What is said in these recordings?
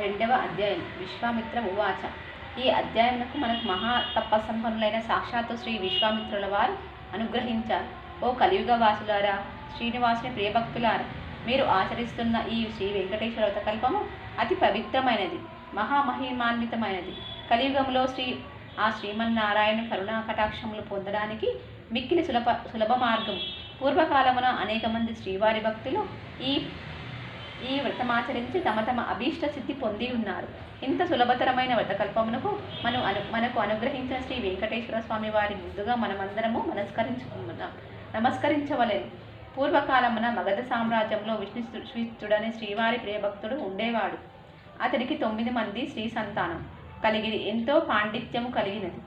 రెండవ అధ్యాయం. విశ్వామిత్ర ఉవాచ. ఈ అధ్యాయమునకు మనకు మహా తపస్సంపన్నులైన సాక్షాత్తు శ్రీ విశ్వామిత్రుల వారు అనుగ్రహించారు. ఓ కలియుగ వాసులారా శ్రీనివాసుని ప్రియభక్తులారా మీరు ఆచరిస్తున్న ఈ శ్రీ వెంకటేశ్వర వ్రతకల్పము అతి పవిత్రమైనది మహామహిమాన్వితమైనది. కలియుగంలో శ్రీ ఆ శ్రీమన్నారాయణ కరుణా కటాక్షములు పొందడానికి మిక్కిలి సులభ సులభ మార్గం పూర్వకాలమున అనేక మంది శ్రీవారి భక్తులు ఈ ఈ వ్రతమాచరించి తమ తమ అభీష్ట సిద్ధి పొంది ఉన్నారు. ఇంత సులభతరమైన వ్రతకల్పమునకు మనం అను మనకు అనుగ్రహించిన శ్రీ వెంకటేశ్వర స్వామి వారి ముందుగా మనమందరము మనస్కరించుకున్నాం నమస్కరించవలేదు పూర్వకాలమున మగధ సామ్రాజ్యంలో విష్ణుశ్రీతుడనే శ్రీవారి ప్రియభక్తుడు ఉండేవాడు. అతడికి తొమ్మిది మంది శ్రీ సంతానం కలిగి ఎంతో పాండిత్యము కలిగినది.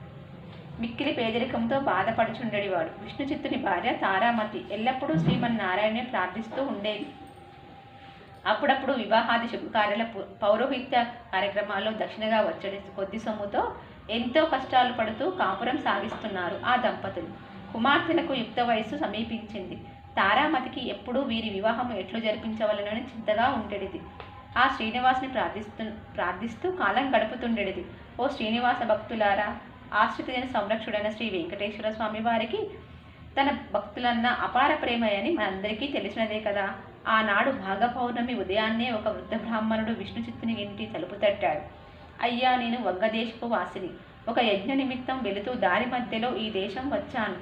మిక్కిలి పేదరికంతో బాధపడుచుండేవాడు. విష్ణు చిత్తుని భార్య తారామతి ఎల్లప్పుడూ శ్రీమన్నారాయణే ప్రార్థిస్తూ ఉండేది. అప్పుడప్పుడు వివాహాది శుభకార్యాల పౌరోహిత్య కార్యక్రమాల్లో దక్షిణగా వచ్చే కొద్ది సొమ్ముతో ఎంతో కష్టాలు పడుతూ కాపురం సాగిస్తున్నారు ఆ దంపతులు. కుమార్తెలకు యుక్త వయస్సు సమీపించింది. తారామతికి ఎప్పుడూ వీరి వివాహం ఎట్లు జరిపించవలనని చింతగా ఉండేది ఆ శ్రీనివాసుని ప్రార్థిస్తూ ప్రార్థిస్తూ కాలం గడుపుతుండేది ఓ శ్రీనివాస భక్తులారా ఆశ్రితజన సంరక్షుడైన శ్రీ వెంకటేశ్వర స్వామి వారికి తన భక్తులన్న అపార ప్రేమయని మనందరికీ తెలిసినదే కదా. ఆనాడు భాగ పౌర్ణమి ఉదయాన్నే ఒక వృద్ధ బ్రాహ్మణుడు విష్ణు చిత్తుని ఇంటి తలుపు తట్టాడు. అయ్యా నేను వంగదేశపు వాసిని. ఒక యజ్ఞ నిమిత్తం వెళుతూ దారి మధ్యలో ఈ దేశం వచ్చాను.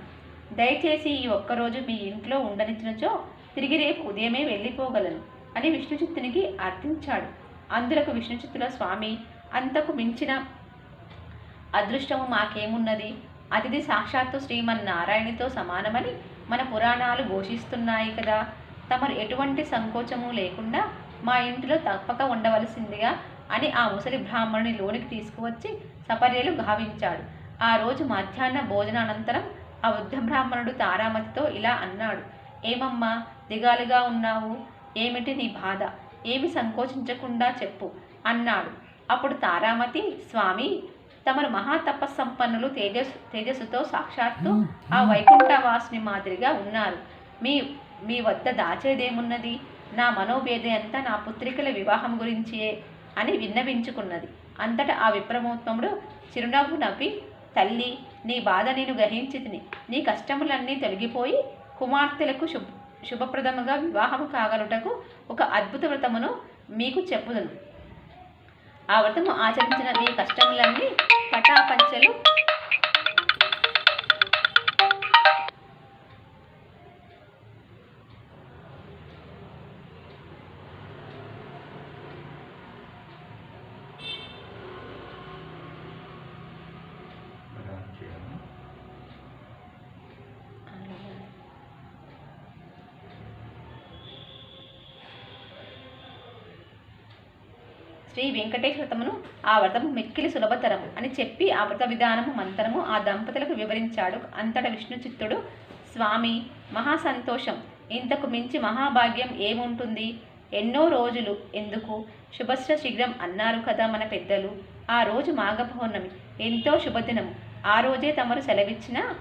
దయచేసి ఈ ఒక్కరోజు మీ ఇంట్లో ఉండనిచ్చినచో తిరిగి రేపు ఉదయమే వెళ్ళిపోగలను అని విష్ణుచిత్తునికి అర్థించాడు. అందులకు విష్ణుచిత్తుల స్వామి అంతకు మించిన అదృష్టము మాకేమున్నది? అతిథి సాక్షాత్తు శ్రీమన్నారాయణితో సమానమని మన పురాణాలు ఘోషిస్తున్నాయి కదా. తమరు ఎటువంటి సంకోచము లేకుండా మా ఇంటిలో తప్పక ఉండవలసిందిగా అని ఆ ముసలి బ్రాహ్మణుని లోనికి తీసుకువచ్చి సపర్యలు గావించాడు. ఆ రోజు మధ్యాహ్న భోజనానంతరం ఆ వృద్ధ బ్రాహ్మణుడు తారామతితో ఇలా అన్నాడు. ఏమమ్మా దిగాలుగా ఉన్నావు? ఏమిటి నీ బాధ? ఏమి సంకోచించకుండా చెప్పు అన్నాడు. అప్పుడు తారామతి స్వామి తమరు మహాతపస్సంపన్నులు తేజస్సు తేజస్సుతో సాక్షాత్తు ఆ వైకుంఠవాసుని మాదిరిగా ఉన్నారు. మీ మీ వద్ద దాచేదేమున్నది? నా మనోవేద అంతా నా పుత్రికల వివాహం గురించియే అని విన్నవించుకున్నది. అంతటా ఆ విప్రమోత్తముడు చిరునవ్వు నవ్వి తల్లి నీ బాధ నేను గ్రహించి తిని నీ కష్టములన్నీ తొలగిపోయి కుమార్తెలకు శుభ శుభప్రదముగా వివాహము కాగలుటకు ఒక అద్భుత వ్రతమును మీకు చెప్పుదును. ఆ వ్రతము ఆచరించిన మీ కష్టములన్నీ పటాపంచలు శ్రీ వెంకటేశ్వరతమును ఆ వ్రతము మిక్కిలి సులభతరము అని చెప్పి ఆ వ్రత విధానము మంత్రము ఆ దంపతులకు వివరించాడు అంతట విష్ణు చిత్తుడు స్వామి మహాసంతోషం. ఇంతకు మించి మహాభాగ్యం ఏముంటుంది? ఎన్నో రోజులు. ఎందుకు? శుభశ్ర శీఘ్రం అన్నారు కదా మన పెద్దలు. ఆ రోజు మాఘ పౌర్ణమి ఎంతో శుభదినము. ఆ రోజే తమరు సెలవిచ్చిన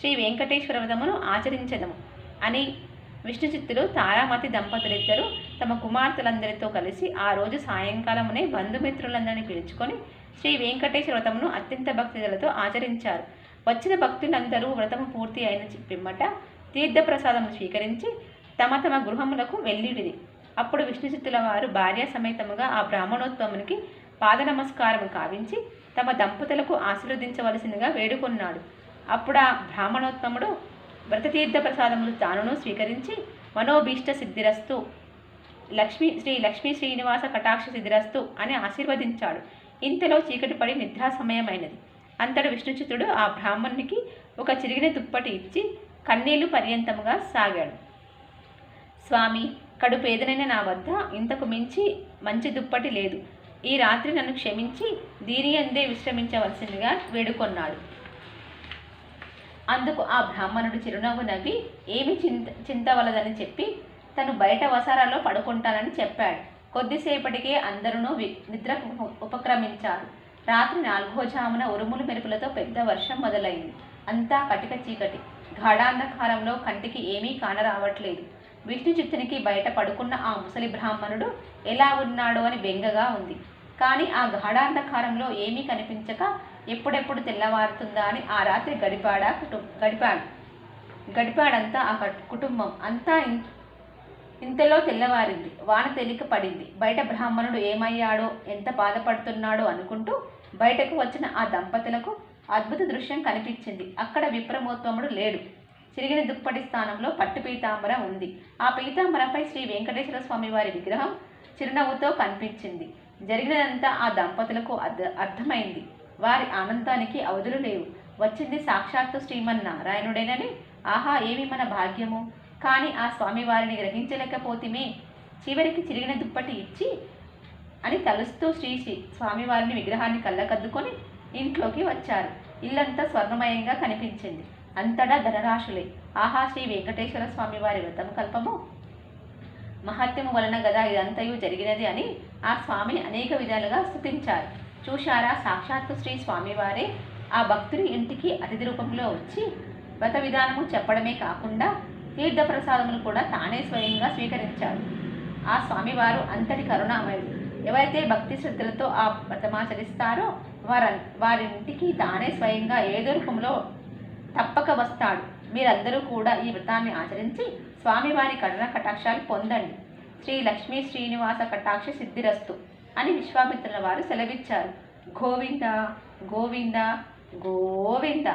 శ్రీ వెంకటేశ్వర వ్రతమును ఆచరించదము. అని విష్ణుచిత్తులు తారామతి దంపతులిద్దరూ తమ కుమార్తెలందరితో కలిసి ఆ రోజు సాయంకాలమునే బంధుమిత్రులందరినీ పిలుచుకొని శ్రీ వెంకటేశ్వర వ్రతమును అత్యంత భక్తిలతో ఆచరించారు. వచ్చిన భక్తులందరూ వ్రతము పూర్తి అయిన పిమ్మట తీర్థప్రసాదము స్వీకరించి తమ తమ గృహములకు వెళ్ళిడిది అప్పుడు విష్ణుచిత్తుల వారు భార్య సమేతముగా ఆ బ్రాహ్మణోత్తమునికి పాద నమస్కారము కావించి తమ దంపతులకు ఆశీర్వదించవలసిందిగా వేడుకొన్నాడు. అప్పుడు ఆ బ్రాహ్మణోత్తముడు వ్రతతీర్థ ప్రసాదములు తానును స్వీకరించి మనోభీష్ట సిద్ధిరస్తు లక్ష్మీ శ్రీ లక్ష్మీ శ్రీనివాస కటాక్ష సిద్ధిరస్తు అని ఆశీర్వదించాడు. ఇంతలో చీకటి పడి నిద్రా సమయమైనది. అంతటి విష్ణుచితుడు ఆ బ్రాహ్మణునికి ఒక చిరిగిన దుప్పటి ఇచ్చి కన్నీళ్ళు పర్యంతముగా సాగాడు. స్వామి కడుపేదనైన నా వద్ద ఇంతకు మించి మంచి దుప్పటి లేదు. ఈ రాత్రి నన్ను క్షమించి దీని అందే విశ్రమించవలసిందిగా వేడుకొన్నాడు. అందుకు ఆ బ్రాహ్మణుడు చిరునవ్వు నవ్వి ఏమి చింత చింతవలదని చెప్పి తను బయట వసారాలో పడుకుంటానని చెప్పాడు. కొద్దిసేపటికే అందరూ వి- నిద్రకు ఉపక్రమించారు. రాత్రి నాలుగో జామున ఉరుములు మెరుపులతో పెద్ద వర్షం మొదలైంది. అంతా కటిక చీకటి. గాఢాంధకారంలో కంటికి ఏమీ కానరావట్లేదు. విష్ణు చిత్తునికి బయట పడుకున్న ఆ ముసలి బ్రాహ్మణుడు ఎలా ఉన్నాడో అని బెంగగా ఉంది. కానీ ఆ గాఢాంధకారంలో ఏమీ కనిపించక ఎప్పుడెప్పుడు తెల్లవారుతుందా అని ఆ రాత్రి గడిపాడా కుటుం గడిపాడు. గడిపాడంతా ఆ కుటుంబం అంతా ఇంతలో తెల్లవారింది. వాన తేలిక పడింది బయట బ్రాహ్మణుడు ఏమయ్యాడో ఎంత బాధపడుతున్నాడో అనుకుంటూ బయటకు వచ్చిన ఆ దంపతులకు అద్భుత దృశ్యం కనిపించింది. అక్కడ విప్రమోత్తముడు లేడు. చిరిగిన దుప్పటి స్థానంలో పట్టు పీతాంబరం ఉంది. ఆ పీతాంబరంపై శ్రీ వెంకటేశ్వర స్వామి వారి విగ్రహం చిరునవ్వుతో కనిపించింది. జరిగినదంతా ఆ దంపతులకు అర్థ అర్థమైంది. వారి ఆనందానికి అవధులు లేవు. వచ్చింది సాక్షాత్తు శ్రీమన్నారాయణుడేనని. ఆహా ఏమి మన భాగ్యము? కానీ ఆ స్వామి వారిని చివరికి చిరిగిన దుప్పటి ఇచ్చి అని తలుస్తూ శ్రీ శ్రీ స్వామివారిని విగ్రహాన్ని కళ్ళకద్దుకొని ఇంట్లోకి వచ్చారు. ఇల్లంతా స్వర్ణమయంగా కనిపించింది. అంతటా ధనరాశులే. ఆహా శ్రీ వెంకటేశ్వర స్వామి వారి వ్రతం కల్పము? మహత్యము వలన గదా ఇదంతయు జరిగినది అని ఆ స్వామిని అనేక విధాలుగా స్థుతించారు. చూశారా? సాక్షాత్తు శ్రీ స్వామివారే ఆ భక్తుడి ఇంటికి అతిథి రూపంలో వచ్చి వ్రత విధానము చెప్పడమే కాకుండా తీర్థప్రసాదములు కూడా తానే స్వయంగా స్వీకరించారు ఆ స్వామివారు అంతటి కరుణామయుడు ఎవరైతే భక్తి శ్రద్ధలతో ఆ వ్రతమాచరిస్తారో వారి వారింటికి తానే స్వయంగా ఏదో రూపంలో తప్పక వస్తాడు. మీరందరూ కూడా ఈ వ్రతాన్ని ఆచరించి స్వామివారి కరుణ కటాక్షాలు పొందండి. శ్రీ లక్ష్మీ శ్రీనివాస కటాక్ష సిద్ధిరస్తు అని విశ్వామిత్రుల వారు సెలవిచ్చారు. గోవింద గోవింద గోవింద.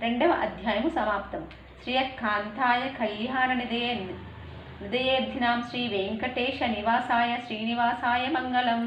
రెండవ అధ్యాయము సమాప్తం. శ్రీయకాంతాయ కళ్యాణ నిదయ నిదయేర్థినాం శ్రీ వెంకటేశ నివాసాయ శ్రీనివాసాయ మంగళం.